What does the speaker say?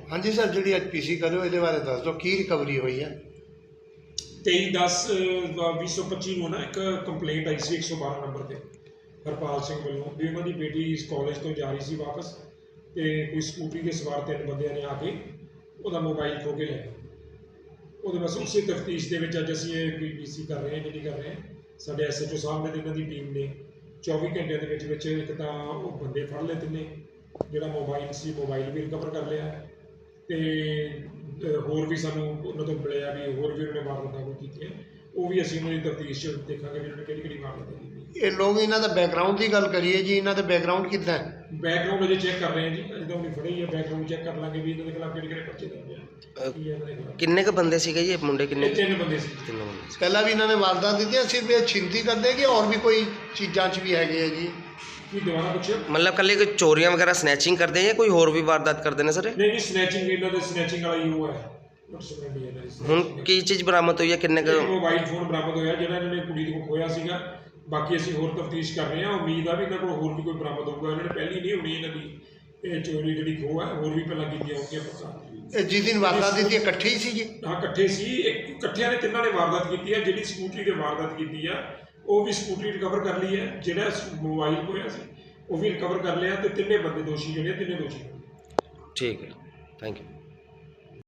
ਨੇ ਹਾਂਜੀ ਸਰ, ਜਿਹੜੀ ਅੱਜ ਪੀਸੀ ਕਰਿਓ, ਇਹਦੇ ਬਾਰੇ ਦੱਸ ਦਿਓ, ਕੀ ਰਿਕਵਰੀ ਹੋਈ ਹੈ? 23 10 2025 ਨੂੰ ਨਾ ਇੱਕ ਕੰਪਲੇਂਟ ਆਈ ਸੀ 112 ਨੰਬਰ ਤੇ, ਹਰਪਾਲ ਸਿੰਘ ਵੱਲੋਂ। ਵੀ ਉਹਨਾਂ ਦੀ ਬੇਟੀ ਇਸ ਕਾਲਜ ਤੋਂ ਜਾ ਰਹੀ ਸੀ ਵਾਪਸ ਤੇ ਕੋਈ ਸਕੂਟਰੀ ਦੇ ਸਵਾਰ ਤਿੰਨ ਬੰਦਿਆਂ ਨੇ ਆ ਕੇ ਉਹਦਾ ਮੋਬਾਈਲ ਖੋ ਕੇ ਲੈ ਗਏ। ਉਹਦੇ ਬਸ ਉਸੇ ਤਫਤੀਸ਼ ਦੇ ਵਿੱਚ ਅੱਜ ਅਸੀਂ ਇਹ ਪੀਪੀਸੀ ਕਰ ਰਹੇ ਹਾਂ, ਜਿਹੜੀ ਕਰ ਰਹੇ ਹਾਂ। ਸਾਡੇ ਐਸਐਚਓ ਸਾਹਿਬ ਨੇ ਤੇ ਇਹਨਾਂ ਦੀ ਟੀਮ ਨੇ 24 ਘੰਟਿਆਂ ਦੇ ਵਿੱਚ ਵਿੱਚ ਇੱਕ ਤਾਂ ਉਹ ਬੰਦੇ ਫੜ ਲਏ ਤਿੰਨੇ, ਜਿਹੜਾ ਮੋਬਾਈਲ ਸੀ ਮੋਬਾਈਲ ਵੀ ਰਿਕਵਰ ਕਰ ਲਿਆ। ਤੇ ਹੋਰ ਵੀ ਸਾਨੂੰ ਉਹਨਾਂ ਤੋਂ ਮਿਲਿਆ ਵੀ ਹੋਰ ਵੀ ਉਹਨਾਂ ਨੇ ਵਾਰਦਾਤਾਂ ਕੋਈ ਕੀਤੀਆਂ ਉਹ ਵੀ ਅਸੀਂ ਉਹਨਾਂ ਦੀ ਤਫਤੀਸ਼ ਦੇਖਾਂਗੇ ਵੀ ਉਹਨਾਂ ਨੇ ਕਿਹੜੀ ਕਿਹੜੀ ਵਾਰਦਾਤਾਂ ਕੀਤੀ ਇਹ ਲੋਕ ਇਹਨਾਂ ਦਾ ਬੈਕਗ੍ਰਾਉਂਡ ਦੀ ਗੱਲ ਕਰੀਏ ਜੀ ਇਹਨਾਂ ਦਾ ਬੈਕਗ੍ਰਾਉਂਡ ਕਿੱਦਾਂ ਹੈ? ਬੈਕਗ੍ਰਾਉਂਡ ਅਜੇ ਚੈੱਕ ਕਰ ਰਹੇ ਹਾਂ ਜੀ ਅਜੇ ਤਾਂ ਉਹਨੇ ਫੜੇ ਹੀ ਹੈ ਬੈਕਗ੍ਰਾਉਂਡ ਚੈੱਕ ਕਰ ਲਾਂਗੇ ਵੀ ਇਹਨਾਂ ਦੇ ਖਿਲਾਫ ਕਿਹੜੇ ਕਿਹੜੇ ਪਰਚੇ ਦਰਜ ਕੀ ਹੈ ਇਹਨਾਂ ਦੇ ਖਿਲਾਫ। ਕਿੰਨੇ ਕ ਬੰਦੇ ਸੀਗੇ ਜੀ ਇਹ ਮੁੰਡੇ ਕਿੰਨੇ? ਇਹ ਤਿੰਨ ਬੰਦੇ ਸੀ। ਤਿੰਨ ਬੰਦੇ ਸੀ। ਪਹਿਲਾਂ ਵੀ ਇਹਨਾਂ ਨੇ ਵਾਰਦਾਤ ਦਿੱਤੀਆਂ ਸਿਰਫ ਇਹ ਛਿੰਤੀ ਕਰਦੇ ਕਿ ਹੋਰ ਵੀ ਕੋਈ ਚੀਜ਼ਾਂ 'ਚ ਵੀ ਹੈਗੇ ਆ ਜੀ? ਕੀ ਦੁਬਾਰਾ ਮਤਲਬ ਕੱਲੇ ਕੋਈ ਚੋਰੀਆਂ ਵਗੈਰਾ ਸਨੈਚਿੰਗ ਕਰਦੇ ਜਾਂ ਕੋਈ ਹੋਰ ਵੀ ਵਾਰਦਾਤ ਕਰਦੇ ਨੇ ਸਰ? ਇਹ? ਨਹੀਂ ਨਹੀਂ ਸਨੈਚਿੰਗ ਇਹਨਾਂ ਦੇ ਸਨੈਚਿੰਗ ਵਾਲਾ ਹੀ ਉਹ ਹੈ। ਹੁਣ। ਕੀ ਚੀਜ਼ ਬਰਾਮਦ ਹੋਈ ਹੈ ਕਿੰਨੇ ਕ ਇੱਕ ਮੋਬਾਈਲ ਫੋਨ ਬਰਾਮਦ ਹੋਇਆ ਜਿਹੜਾ ਇਹਨਾਂ ਨੇ ਕੁੜੀ ਕੋਲ ਖੋਇਆ ਸੀਗਾ। ਬਾਕੀ ਅਸੀਂ ਹੋਰ ਤਫਤੀਸ਼ ਕਰ ਰਹੇ ਹਾਂ। ਉਮੀਦ ਆ ਵੀ ਇਹਨਾਂ ਕੋਲ ਹੋਰ ਵੀ ਕੋਈ ਬਰਾਮਦ ਹੋਊਗਾ। ਇਹਨਾਂ ਨੇ ਪਹਿਲੀ ਨਹੀਂ ਹੋਣੀ ਇਹਨਾਂ ਦੀ। ਇਹ ਚੋਰੀ ਜਿਹੜੀ ਖੋਹ ਹੈ ਹੋਰ ਵੀ ਪਹਿਲਾਂ ਕੀਤੀਆਂ ਹੋਣਗੀਆਂ ਪਤਾ ਇਹ ਜਿਸ ਦਿਨ ਵਾਰਦਾਤ ਦਿੱਤੀ ਇਕੱਠੇ ਹੀ ਸੀ ਜੀ ਹਾਂ ਇਕੱਠੇ ਸੀ। ਇੱਕ ਇਕੱਠਿਆਂ ਨੇ ਤਿੰਨਾਂ ਨੇ ਵਾਰਦਾਤ ਕੀਤੀ ਹੈ। ਜਿਹੜੀ ਸਕੂਟਰੀ ਤੇ ਵਾਰਦਾਤ ਕੀਤੀ ਆ ਉਹ ਵੀ ਸਕੂਟਰੀ ਰਿਕਵਰ ਕਰ ਲਈ ਹੈ, ਜਿਹੜਾ ਮੋਬਾਈਲ ਹੋਇਆ ਸੀ, ਉਹ ਵੀ ਰਿਕਵਰ ਕਰ ਲਿਆ ਤੇ ਤਿੰਨੇ ਬੰਦੇ ਦੋਸ਼ੀ ਜਿਹੜੇ ਤਿੰਨੇ ਦੋਸ਼ੀ। ਠੀਕ ਹੈ। Thank you